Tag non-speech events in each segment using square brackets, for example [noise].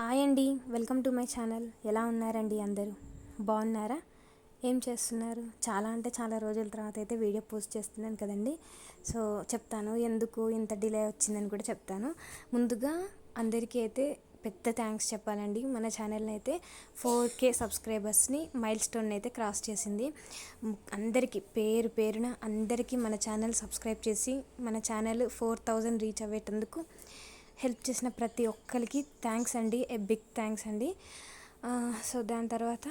Hi అండి welcome to my channel. ఎలా ఉన్నారండి అందరూ? బాగున్నారా? ఏం చేస్తున్నారు? చాలా అంటే చాలా రోజుల తర్వాత అయితే వీడియో పోస్ట్ చేస్తున్నాను కదండి. సో చెప్తాను ఎందుకు ఇంత డిలే వచ్చిందని కూడా చెప్తాను. ముందుగా అందరికీ అయితే పెద్ద థ్యాంక్స్ చెప్పాలండి. మన ఛానల్ని అయితే ఫోర్ కే సబ్స్క్రైబర్స్ని మైల్ స్టోన్ అయితే క్రాస్ చేసింది. అందరికీ పేరు పేరున అందరికీ మన ఛానల్ సబ్స్క్రైబ్ చేసి మన ఛానల్ ఫోర్ థౌజండ్ రీచ్ అయ్యేటందుకు హెల్ప్ చేసిన ప్రతి ఒక్కరికి థ్యాంక్స్ అండి ఏ బిగ్ థ్యాంక్స్ అండి. సో దాని తర్వాత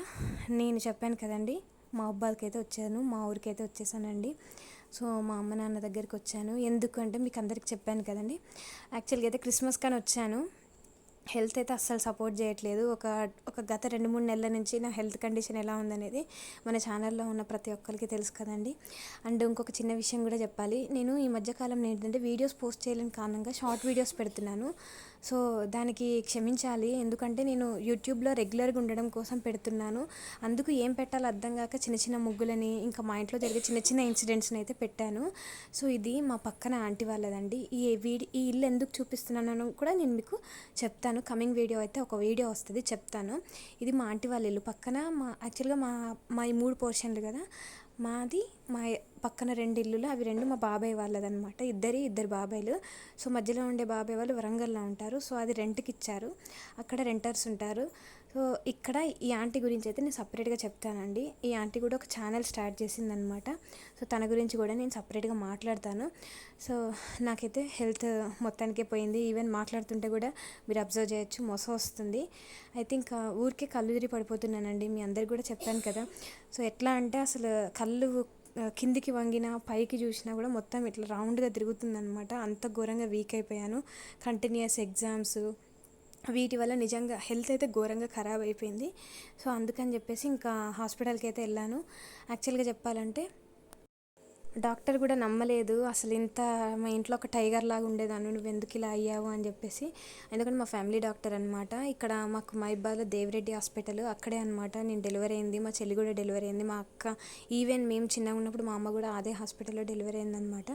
నేను చెప్పాను కదండి మా అబ్బాయికి అయితే వచ్చాను మా ఊరికి అయితే వచ్చేసానండి. సో మా అమ్మ నాన్న దగ్గరికి వచ్చాను. ఎందుకంటే మీకు అందరికి చెప్పాను కదండి యాక్చువల్గా అయితే క్రిస్మస్ కానీ వచ్చాను. హెల్త్ అయితే అస్సలు సపోర్ట్ చేయట్లేదు. ఒక ఒక గత రెండు మూడు నెలల నుంచి నా హెల్త్ కండిషన్ ఎలా ఉందనేది మన ఛానల్లో ఉన్న ప్రతి ఒక్కరికి తెలుసు కదండి. అండ్ ఇంకొక చిన్న విషయం కూడా చెప్పాలి. నేను ఈ మధ్యకాలంలో ఏంటంటే వీడియోస్ పోస్ట్ చేయలేని కారణంగా షార్ట్ వీడియోస్ పెడుతున్నాను. సో దానికి క్షమించాలి. ఎందుకంటే నేను యూట్యూబ్లో రెగ్యులర్గా ఉండడం కోసం పెడుతున్నాను. అందుకు ఏం పెట్టాలో అర్థం కాక చిన్న చిన్న ముగ్గులని ఇంకా మా ఇంట్లో జరిగే చిన్న చిన్న ఇన్సిడెంట్స్ని అయితే పెట్టాను. సో ఇది మా పక్కన ఆంటీ వాళ్ళదండి. ఈ వీడి ఈ ఇల్లు ఎందుకు చూపిస్తున్నానో కూడా నేను మీకు చెప్తాను. కమింగ్ వీడియో అయితే ఒక వీడియో వస్తుంది చెప్తాను. ఇది మా ఆంటీ వాళ్ళ ఇల్లు. పక్కన మా యాక్చువల్గా మా మా ఈ మూడు పోర్షన్లు కదా మాది మా పక్కన రెండు ఇల్లులు అవి రెండు మా బాబాయ్ వాళ్ళదనమాట ఇద్దరి ఇద్దరు బాబాయ్లు. సో మధ్యలో ఉండే బాబాయ్ వాళ్ళు వరంగల్లో ఉంటారు. సో అది రెంట్కి ఇచ్చారు. అక్కడ రెంటర్స్ ఉంటారు. సో ఇక్కడ ఈ ఆంటీ గురించి అయితే నేను సపరేట్గా చెప్తానండి. ఈ ఆంటీ కూడా ఒక ఛానల్ స్టార్ట్ చేసిందనమాట సో తన గురించి కూడా నేను సపరేట్గా మాట్లాడతాను. సో నాకైతే హెల్త్ మొత్తానికే పోయింది. ఈవెన్ మాట్లాడుతుంటే కూడా మీరు అబ్జర్వ్ చేయొచ్చు మొస వస్తుంది. అయితే ఇంకా ఊరికే కళ్ళు తిరిగి పడిపోతున్నానండి. మీ అందరికి కూడా చెప్పాను కదా. సో ఎట్లా అంటే అసలు కళ్ళు కిందికి వంగినా పైకి చూసినా కూడా మొత్తం ఇట్లా రౌండ్గా తిరుగుతుందనమాట అంత ఘోరంగా వీక్ అయిపోయాను. కంటిన్యూస్ ఎగ్జామ్స్ వీటి వల్ల నిజంగా హెల్త్ అయితే ఘోరంగా ఖరాబ్ అయిపోయింది. సో అందుకని చెప్పేసి ఇంకా హాస్పిటల్కి అయితే వెళ్ళాను. యాక్చువల్గా చెప్పాలంటే డాక్టర్ కూడా నమ్మలేదు. అసలు ఇంత మా ఇంట్లో ఒక టైగర్ లాగా ఉండేదాన్ని నువ్వు ఎందుకు ఇలా అయ్యావు అని చెప్పేసి. ఎందుకంటే మా ఫ్యామిలీ డాక్టర్ అనమాట ఇక్కడ మాకు మైబాద్లో దేవిరెడ్డి హాస్పిటల్ అక్కడే అనమాట నేను డెలివరీ అయింది మా చెల్లి కూడా డెలివరీ అయింది మా అక్క ఈవెన్ మేము చిన్నగా ఉన్నప్పుడు మా అమ్మ కూడా అదే హాస్పిటల్లో డెలివరీ అయిందనమాట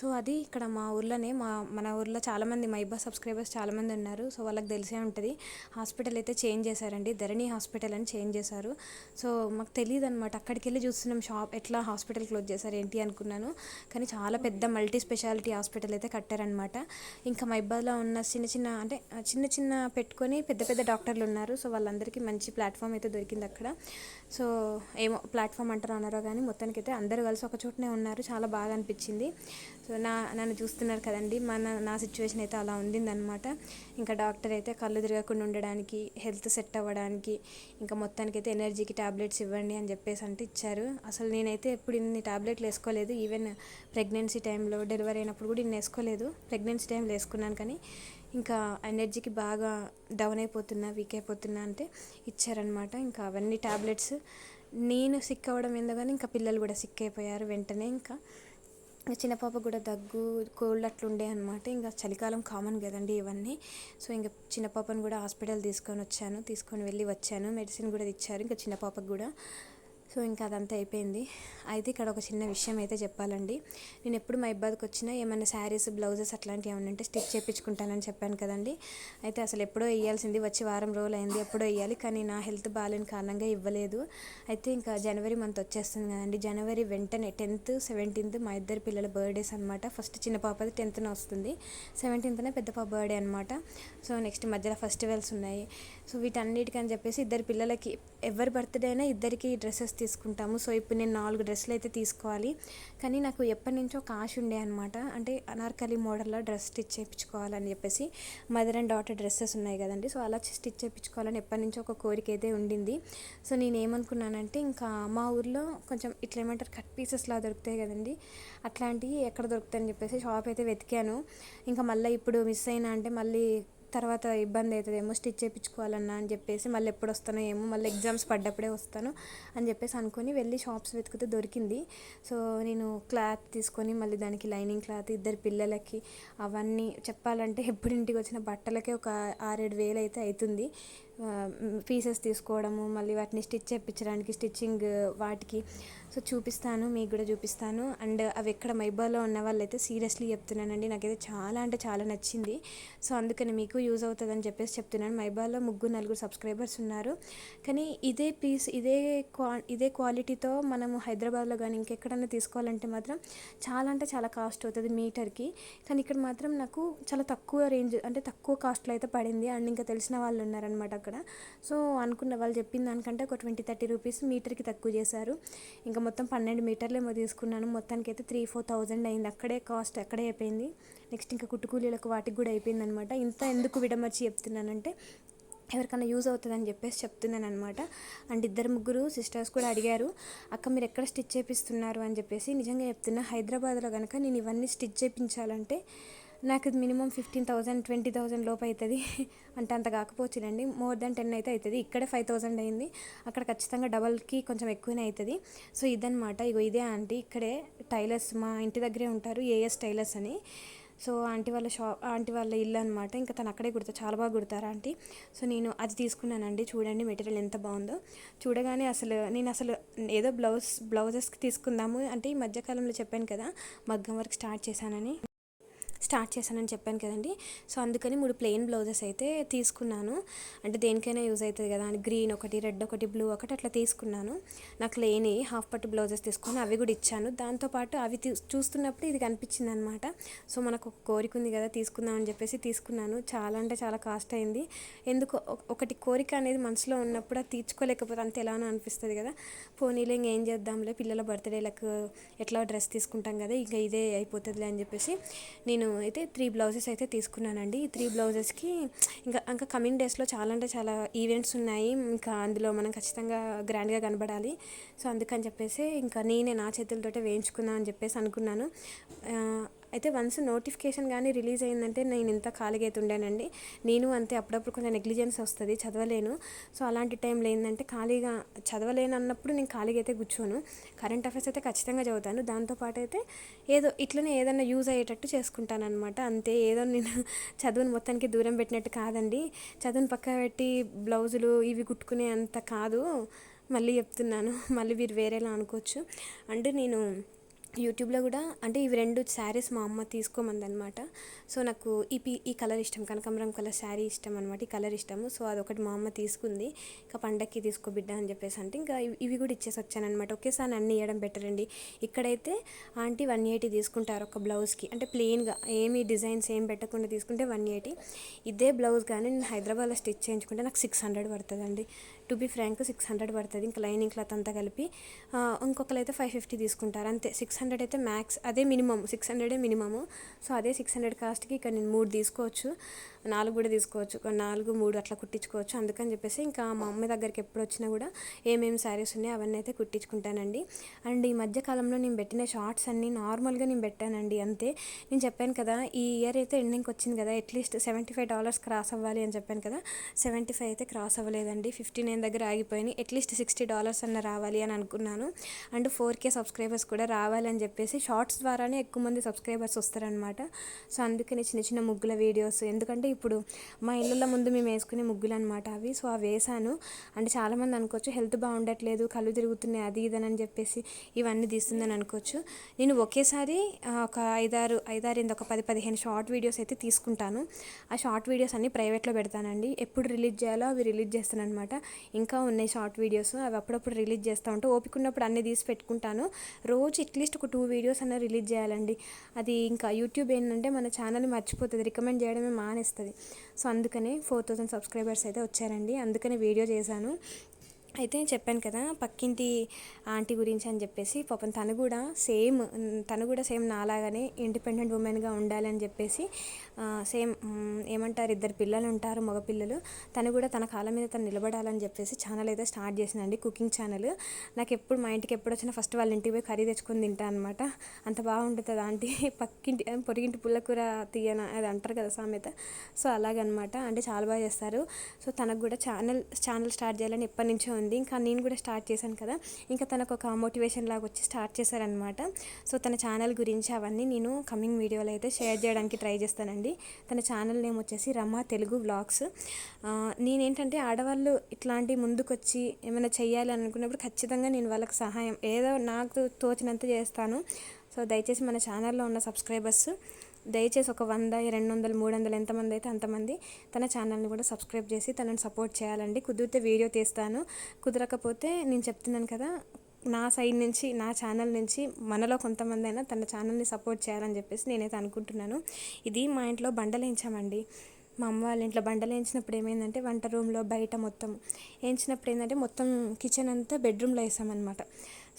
సో అది ఇక్కడ మా ఊర్లోనే మా మన ఊర్లో చాలామంది మైబా సబ్స్క్రైబర్స్ చాలామంది ఉన్నారు. సో వాళ్ళకి తెలిసే ఉంటుంది. హాస్పిటల్ అయితే చేంజ్ చేశారండి. ధరణి హాస్పిటల్ అని చేంజ్ చేశారు. సో మాకు తెలియదు అనమాట అక్కడికి వెళ్ళి చూస్తున్నాం షాప్ ఎట్లా హాస్పిటల్ క్లోజ్ చేశారు ఏంటి అని అనుకున్నాను. కానీ చాలా పెద్ద మల్టీ స్పెషాలిటీ హాస్పిటల్ అయితే కట్టారనమాట ఇంకా మైబాద్లో ఉన్న చిన్న చిన్న అంటే చిన్న చిన్న పెట్టుకొని పెద్ద పెద్ద డాక్టర్లు ఉన్నారు. సో వాళ్ళందరికీ మంచి ప్లాట్ఫామ్ అయితే దొరికింది అక్కడ. సో ఏమో ప్లాట్ఫామ్ అంటారో అన్నారో కానీ మొత్తానికి అయితే అందరూ కలిసి ఒక చోటనే ఉన్నారు. చాలా బాగా అనిపించింది. సో నా నన్ను చూస్తున్నారు కదండి. మన నా సిచ్యువేషన్ అయితే అలా ఉండిందనమాట ఇంకా డాక్టర్ అయితే కళ్ళు తిరగకుండా ఉండడానికి హెల్త్ సెట్ అవ్వడానికి ఇంకా మొత్తానికి అయితే ఎనర్జీకి ట్యాబ్లెట్స్ ఇవ్వండి అని చెప్పేసి అంటే ఇచ్చారు. అసలు నేనైతే ఎప్పుడు ఇన్ని ట్యాబ్లెట్లు వేసుకోలేదు. ఈవెన్ ప్రెగ్నెన్సీ టైంలో డెలివరీ అయినప్పుడు కూడా ఇన్ని వేసుకోలేదు. ప్రెగ్నెన్సీ టైంలో వేసుకున్నాను కానీ ఇంకా ఎనర్జీకి బాగా డౌన్ అయిపోతున్నా వీక్ అయిపోతున్నా అంటే ఇచ్చారనమాట ఇంకా అవన్నీ ట్యాబ్లెట్స్ నేను సిక్ అవ్వడం ఏందో కానీ ఇంకా పిల్లలు కూడా సిక్ అయిపోయారు వెంటనే ఇంకా. చిన్న పాప కూడా దగ్గు కోల్డ్ అట్లుండే అనమాట ఇంకా చలికాలం కామన్ కదండి ఇవన్నీ. సో ఇంకా చిన్న పాపను కూడా హాస్పిటల్ తీసుకొని వచ్చాను తీసుకొని వెళ్ళి వచ్చాను. మెడిసిన్ కూడా ఇచ్చారు ఇంకా చిన్న పాపకు కూడా. సో ఇంకా అదంతా అయిపోయింది. అయితే ఇక్కడ ఒక చిన్న విషయం అయితే చెప్పాలండి. నేను ఎప్పుడు మా ఇబ్బందికి వచ్చినా ఏమైనా శారీస్ బ్లౌజెస్ అట్లాంటివి ఏమైనా ఉంటే స్టిచ్ చేయించుకుంటానని చెప్పాను కదండి. అయితే అసలు ఎప్పుడో వేయాల్సింది వచ్చి వారం రోజులు అయింది ఎప్పుడో వేయాలి కానీ నా హెల్త్ బాగాలేని కారణంగా ఇవ్వలేదు. అయితే ఇంకా జనవరి మంత్ వచ్చేస్తుంది కదండి. జనవరి వెంటనే టెన్త్ సెవెంటీన్త్ మా ఇద్దరు పిల్లల బర్త్డేస్ అనమాట ఫస్ట్ చిన్న పాపది టెన్త్న వస్తుంది. సెవెంటీన్త్నే పెద్ద పాప బర్త్డే అనమాట సో నెక్స్ట్ మధ్యలో ఫెస్టివల్స్ ఉన్నాయి. సో వీటన్నిటికని చెప్పేసి ఇద్దరు పిల్లలకి ఎవరి బర్త్డే అయినా ఇద్దరికి డ్రెస్సెస్ తీసుకుంటాము. సో ఇప్పుడు నేను నాలుగు డ్రెస్సులు అయితే తీసుకోవాలి. కానీ నాకు ఎప్పటి నుంచో ఒక ఆశ ఉండే అనమాట అంటే అనార్కలి మోడల్లో డ్రెస్ స్టిచ్ చేయించుకోవాలని చెప్పేసి మదర్ అండ్ డాటర్ డ్రెస్సెస్ ఉన్నాయి కదండి. సో అలా స్టిచ్ చేయించుకోవాలని ఎప్పటి నుంచో ఒక కోరిక అయితే ఉండింది. సో నేను ఏమనుకున్నానంటే ఇంకా మా ఊర్లో కొంచెం ఇట్లా ఏమంటారు కట్ పీసెస్లా దొరుకుతాయి కదండి. అట్లాంటివి ఎక్కడ దొరుకుతాయని చెప్పేసి షాప్ అయితే వెతికాను. ఇంకా మళ్ళీ ఇప్పుడు మిస్ అయినా అంటే మళ్ళీ తర్వాత ఇబ్బంది అవుతుందేమో స్టిచ్ చేయించుకోవాలన్నా అని చెప్పేసి మళ్ళీ ఎప్పుడు వస్తానో ఏమో మళ్ళీ ఎగ్జామ్స్ పడ్డప్పుడే వస్తాను అని చెప్పేసి అనుకొని వెళ్ళి షాప్స్ వెతికితే దొరికింది. సో నేను క్లాత్ తీసుకొని మళ్ళీ దానికి లైనింగ్ క్లాత్ ఇద్దరు పిల్లలకి అవన్నీ చెప్పాలంటే ఎప్పుడు ఇంటికి వచ్చిన బట్టలకే ఒక ఆరేడు వేలు అయితే అవుతుంది. పీసెస్ తీసుకోవడము మళ్ళీ వాటిని స్టిచ్ చేయించడానికి స్టిచ్చింగ్ వాటికి. సో చూపిస్తాను మీకు కూడా చూపిస్తాను. అండ్ అవి ఎక్కడ మైబాలో ఉన్న వాళ్ళైతే సీరియస్లీ చెప్తున్నానండి. నాకైతే చాలా అంటే చాలా నచ్చింది. సో అందుకని మీకు యూజ్ అవుతుందని చెప్పేసి చెప్తున్నాను. మైబాలో ముగ్గురు నలుగురు సబ్స్క్రైబర్స్ ఉన్నారు. కానీ ఇదే పీస్ ఇదే క్వా ఇదే క్వాలిటీతో మనము హైదరాబాద్లో కానీ ఇంకెక్కడన్నా తీసుకోవాలంటే మాత్రం చాలా అంటే చాలా కాస్ట్ అవుతుంది మీటర్కి. కానీ ఇక్కడ మాత్రం నాకు చాలా తక్కువ రేంజ్ అంటే తక్కువ కాస్ట్లో అయితే పడింది. అండ్ ఇంకా తెలిసిన వాళ్ళు ఉన్నారనమాట అక్కడ. అక్కడ. సో అనుకున్న వాళ్ళు చెప్పిన దానికంటే ఒక ట్వంటీ థర్టీ రూపీస్ మీటర్కి తక్కువ చేశారు. ఇంకా మొత్తం పన్నెండు మీటర్లేమో తీసుకున్నాను. మొత్తానికి అయితే త్రీ ఫోర్ థౌజండ్ అయింది. అక్కడే కాస్ట్ అక్కడే అయిపోయింది. నెక్స్ట్ ఇంకా కుట్టుకూలీలకు వాటికి కూడా అయిపోయింది అనమాట ఇంత ఎందుకు విడమర్చి చెప్తున్నానంటే ఎవరికైనా యూజ్ అవుతుందని చెప్పేసి చెప్తున్నాను అనమాట అండ్ ఇద్దరు ముగ్గురు సిస్టర్స్ కూడా అడిగారు అక్క మీరు ఎక్కడ స్టిచ్ చేపిస్తున్నారు? అని చెప్పేసి. నిజంగా చెప్తున్నా హైదరాబాద్లో కనుక నేను ఇవన్నీ స్టిచ్ చేయించాలంటే నాకు minimum fifteen thousand twenty thousand లోపు అవుతుంది అంటే అంత కాకపోవచ్చులేండి. మోర్ దెన్ టెన్ అయితే అవుతుంది ఇక్కడే ఫైవ్ థౌసండ్ అయింది. అక్కడ ఖచ్చితంగా డబల్కి కొంచెం ఎక్కువనే అవుతుంది సో ఇదనమాట ఇగో ఇదే ఆంటీ. ఇక్కడే టైలర్స్ మా ఇంటి దగ్గరే ఉంటారు. ఏఎస్ టైలర్స్ అని. సో ఆంటీ వాళ్ళ షాప్ ఆంటీ వాళ్ళ ఇల్లు అనమాట ఇంకా తను అక్కడే కుడతా చాలా బాగా కుడతారు ఆంటీ. సో నేను అది తీసుకున్నానండి. చూడండి మెటీరియల్ ఎంత బాగుందో. చూడగానే అసలు నేను అసలు ఏదో బ్లౌజ్ బ్లౌజెస్కి తీసుకుందాము. అంటే ఈ మధ్యకాలంలో చెప్పాను కదా మగ్గం వర్క్ స్టార్ట్ చేశానని. స్టార్ట్ చేశానని చెప్పాను కదండి. సో అందుకని మూడు ప్లెయిన్ బ్లౌజెస్ అయితే తీసుకున్నాను. అంటే దేనికైనా యూజ్ అవుతుంది కదా అని గ్రీన్ ఒకటి రెడ్ ఒకటి బ్లూ ఒకటి అట్లా తీసుకున్నాను. నాకు లేని హాఫ్ పట్టు బ్లౌజెస్ తీసుకొని అవి కూడా ఇచ్చాను. దాంతోపాటు అవి చూస్తున్నప్పుడు ఇది కనిపించింది అనమాట సో మనకు ఒక కోరిక ఉంది కదా తీసుకుందాం అని చెప్పేసి తీసుకున్నాను. చాలా అంటే చాలా కాస్ట్ అయింది. ఎందుకు ఒకటి కోరిక అనేది మనసులో ఉన్నప్పుడు అది తీర్చుకోలేకపోతే అంత ఎలానో అనిపిస్తుంది కదా. పోనీలో ఇంకేం చేద్దాంలే పిల్లల బర్త్డేలకు ఎట్లా డ్రెస్ తీసుకుంటాం కదా ఇంకా ఇదే అయిపోతుందిలే అని చెప్పేసి నేను అయితే త్రీ బ్లౌజెస్ అయితే తీసుకున్నానండి. ఈ త్రీ బ్లౌజెస్కి ఇంకా ఇంకా కమింగ్ డేస్లో చాలా అంటే చాలా ఈవెంట్స్ ఉన్నాయి. ఇంకా అందులో మనం ఖచ్చితంగా గ్రాండ్గా కనబడాలి. సో అందుకని చెప్పేసి ఇంకా నేనే నా చేతులతోటే వేయించుకుందాం అని చెప్పేసి అనుకున్నాను. అయితే వన్స్ నోటిఫికేషన్ కానీ రిలీజ్ అయిందంటే నేను ఇంత ఖాళీగా అయితే ఉండానండి నేను అంతే అప్పుడప్పుడు కొంచెం నెగ్లిజెన్స్ వస్తుంది చదవలేను. సో అలాంటి టైంలో ఏంటంటే ఖాళీగా చదవలేను అన్నప్పుడు నేను ఖాళీగా అయితే కూర్చోను. కరెంట్ అఫైర్స్ అయితే ఖచ్చితంగా చదువుతాను. దాంతోపాటు అయితే ఏదో ఇట్లనే ఏదైనా యూజ్ అయ్యేటట్టు చేసుకుంటాను అనమాట అంతే ఏదో నేను చదువుని మొత్తానికి దూరం పెట్టినట్టు కాదండి. చదువుని పక్క పెట్టి బ్లౌజులు ఇవి కుట్టుకునే అంత కాదు. మళ్ళీ చెప్తున్నాను. మళ్ళీ మీరు వేరేలా అనుకోవచ్చు. అంటే నేను యూట్యూబ్లో కూడా అంటే ఇవి రెండు శారీస్ మా అమ్మ తీసుకోమంది అనమాట సో నాకు ఈ పీ ఈ కలర్ ఇష్టం కనకాంబరం కలర్ శారీ ఇష్టం అనమాట ఈ కలర్ ఇష్టము. సో అదొకటి మా అమ్మ తీసుకుంది. ఇంకా పండక్కి తీసుకో బిడ్డ అని చెప్పేసి అంటే ఇంకా ఇవి కూడా ఇచ్చేసి వచ్చానమాట ఒకేసారి అన్ని ఇవ్వడం బెటర్ అండి. ఇక్కడైతే ఆంటీ వన్ ఎయిటీ తీసుకుంటారు ఒక బ్లౌజ్కి. అంటే ప్లెయిన్గా ఏమి డిజైన్స్ ఏం పెట్టకుండా తీసుకుంటే వన్ ఎయిటీ. ఇదే బ్లౌజ్ కానీ నేను హైదరాబాద్లో స్టిచ్ చేయించుకుంటే నాకు సిక్స్ హండ్రెడ్ పడుతుందండి. To be frank six hundred పడుతుంది. ఇంకా లైనింగ్ క్లాత్ అంతా కలిపి ఇంకొకరు అయితే ఫైవ్ ఫిఫ్టీ తీసుకుంటారు. అంతే సిక్స్ హండ్రెడ్ అయితే మ్యాక్స్ అదే మినిమమ్ సిక్స్ హండ్రెడే మినిమము. సో అదే సిక్స్ హండ్రెడ్ కాస్ట్కి ఇక్కడ నేను మూడు తీసుకోవచ్చు. నాలుగు కూడా తీసుకోవచ్చు నాలుగు మూడు అట్లా కుట్టించుకోవచ్చు. అందుకని చెప్పేసి ఇంకా మా అమ్మ దగ్గరికి ఎప్పుడు వచ్చినా కూడా ఏమేమి శారీస్ ఉన్నాయో అవన్నీ అయితే కుట్టించుకుంటానండి. అండ్ ఈ మధ్యకాలంలో నేను పెట్టిన షార్ట్స్ అన్నీ నార్మల్గా నేను పెట్టానండి అంతే. నేను చెప్పాను కదా ఈ ఇయర్ అయితే ఎండింగ్కి వచ్చింది కదా at least seventy five dollars cross అవ్వాలి అని చెప్పాను కదా సెవెంటీ ఫైవ్ అయితే క్రాస్ అవ్వలేదండి. ఫిఫ్టీ నైన్ దగ్గర ఆగిపోయినాయి అట్లీస్ట్ సిక్స్టీ డాలర్స్ అన్న రావాలి అని అనుకున్నాను. అండ్ ఫోర్ కే సబ్స్క్రైబర్స్ కూడా రావాలని చెప్పేసి షార్ట్స్ ద్వారానే ఎక్కువ మంది సబ్స్క్రైబర్స్ వస్తారనమాట సో అందుకని చిన్న చిన్న ముగ్గుల వీడియోస్ ఎందుకంటే ఇప్పుడు మా ఇళ్ళ ముందు మేము వేసుకునే ముగ్గులు అనమాట అవి. సో అవి వేసాను అంటే చాలామంది అనుకోవచ్చు హెల్త్ బాగుండట్లేదు కళ్ళు తిరుగుతున్నాయి అది ఇదని చెప్పేసి ఇవన్నీ తీస్తుందని అనుకోవచ్చు. నేను ఒకేసారి ఒక ఐదారు ఐదారు ఒక పది పదిహేను షార్ట్ వీడియోస్ అయితే తీసుకుంటాను. ఆ షార్ట్ వీడియోస్ అన్ని ప్రైవేట్లో పెడతానండి. ఎప్పుడు రిలీజ్ చేయాలో అవి రిలీజ్ చేస్తాను అనమాట ఇంకా ఉన్నాయి షార్ట్ వీడియోస్ అవి అప్పుడప్పుడు రిలీజ్ చేస్తూ ఉంటే. ఓపిక ఉన్నప్పుడు అన్ని తీసి పెట్టుకుంటాను. రోజు అట్లీస్ట్ ఒక టూ వీడియోస్ అన్న రిలీజ్ చేయాలండి. అది ఇంకా యూట్యూబ్ ఏంటంటే మన ఛానల్ని మర్చిపోతుంది. రికమెండ్ చేయడమే మానేస్తుంది సో అందుకనే ఫోర్ థౌజండ్ సబ్స్క్రైబర్స్ అయితే వచ్చారండి. అందుకనే వీడియో చేశాను. అయితే చెప్పాను కదా పక్కింటి ఆంటీ గురించి అని చెప్పేసి పాపం తను కూడా సేమ్ తను కూడా సేమ్ నాలాగానే ఇండిపెండెంట్ ఉమెన్గా ఉండాలని చెప్పేసి సేమ్ ఏమంటారు ఇద్దరు పిల్లలు ఉంటారు మగపిల్లలు తను కూడా తన కాళ్ళ మీద తను నిలబడాలని చెప్పేసి ఛానల్ అయితే స్టార్ట్ చేసిందండి కుకింగ్ ఛానల్. నాకు ఎప్పుడు మా ఇంటికి ఎప్పుడు వచ్చినా ఫస్ట్ వాళ్ళ ఇంటికి పోయి కర్రీ తెచ్చుకొని తింటా అనమాట అంత బాగుంటుంది ఆంటీ. పక్కింటి పొరిగింటి పుల్లకూర తీయన అది అంటారు కదా సామెత. సో అలాగనమాట. అంటే చాలా బాగా చేస్తారు. సో తనకు కూడా ఛానల్ ఛానల్ స్టార్ట్ చేయాలని ఎప్పటి నుంచో ఉంది. ఉంది ఇంకా నేను కూడా స్టార్ట్ చేశాను కదా. ఇంకా తనకు ఒక మోటివేషన్ లాగా వచ్చి స్టార్ట్ చేశారనమాట సో తన ఛానల్ గురించి అవన్నీ నేను కమింగ్ వీడియోలో అయితే షేర్ చేయడానికి ట్రై చేస్తానండి. తన ఛానల్ నేమ్ వచ్చేసి రమ తెలుగు వ్లాగ్స్. నేనేంటంటే ఆడవాళ్ళు ఇట్లాంటి ముందుకొచ్చి ఏమైనా చేయాలి అనుకున్నప్పుడు ఖచ్చితంగా నేను వాళ్ళకి సహాయం ఏదో నాకు తోచినంత చేస్తాను. సో దయచేసి మన ఛానల్లో ఉన్న సబ్స్క్రైబర్స్ దయచేసి ఒక వంద రెండు వందలు మూడు వందలు ఎంతమంది అయితే అంతమంది తన ఛానల్ని కూడా సబ్స్క్రైబ్ చేసి తనని సపోర్ట్ చేయాలండి. కుదిరితే వీడియో తీస్తాను. కుదరకపోతే నేను చెప్తున్నాను కదా నా సైడ్ నుంచి నా ఛానల్ నుంచి మనలో కొంతమంది అయినా తన ఛానల్ని సపోర్ట్ చేయాలని చెప్పేసి నేనైతే అనుకుంటున్నాను. ఇది మా ఇంట్లో బండలేంచామండి మా అమ్మ వాళ్ళ ఇంట్లో బండలు వేయించినప్పుడు ఏమైందంటే వంట రూమ్లో బయట మొత్తం వేయించినప్పుడు ఏంటంటే మొత్తం కిచెన్ అంతా బెడ్రూమ్లో వేసామన్నమాట.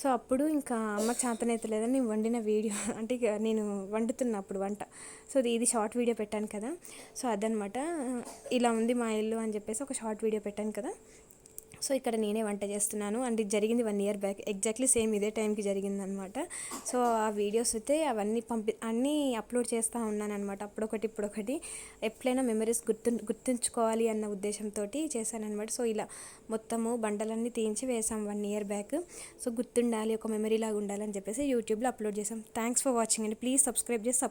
సో అప్పుడు ఇంకా అమ్మ చేతనైతే లేదని నేను వండిన వీడియో. [laughs] అంటే ఇక నేను వండుతున్నప్పుడు వంట. సో ఇది షార్ట్ వీడియో పెట్టాను కదా. సో అదనమాట. ఇలా ఉంది మా ఇల్లు అని చెప్పేసి ఒక షార్ట్ వీడియో పెట్టాను కదా. సో ఇక్కడ నేనే వంట చేస్తున్నాను. అండ్ ఇది జరిగింది one year back exactly same ఇదే టైంకి జరిగింది అనమాట సో ఆ వీడియోస్ అయితే అవన్నీ పంపి అన్నీ అప్లోడ్ చేస్తూ ఉన్నాను అనమాట అప్పుడొకటి ఇప్పుడొకటి ఎప్పుడైనా మెమరీస్ గుర్తు గుర్తుంచుకోవాలి అన్న ఉద్దేశంతో చేశానమాట సో ఇలా మొత్తము బండలన్నీ తీయించి వేసాం వన్ ఇయర్ బ్యాక్ సో గుర్తుండాలి ఒక మెమరీ లాగా ఉండాలని చెప్పేసి యూట్యూబ్లో అప్లోడ్ చేసాం థ్యాంక్స్ ఫర్ వాచింగ్ అండి. ప్లీజ్ సబ్స్క్రైబ్ చేసి సబ్స్క్రైబ్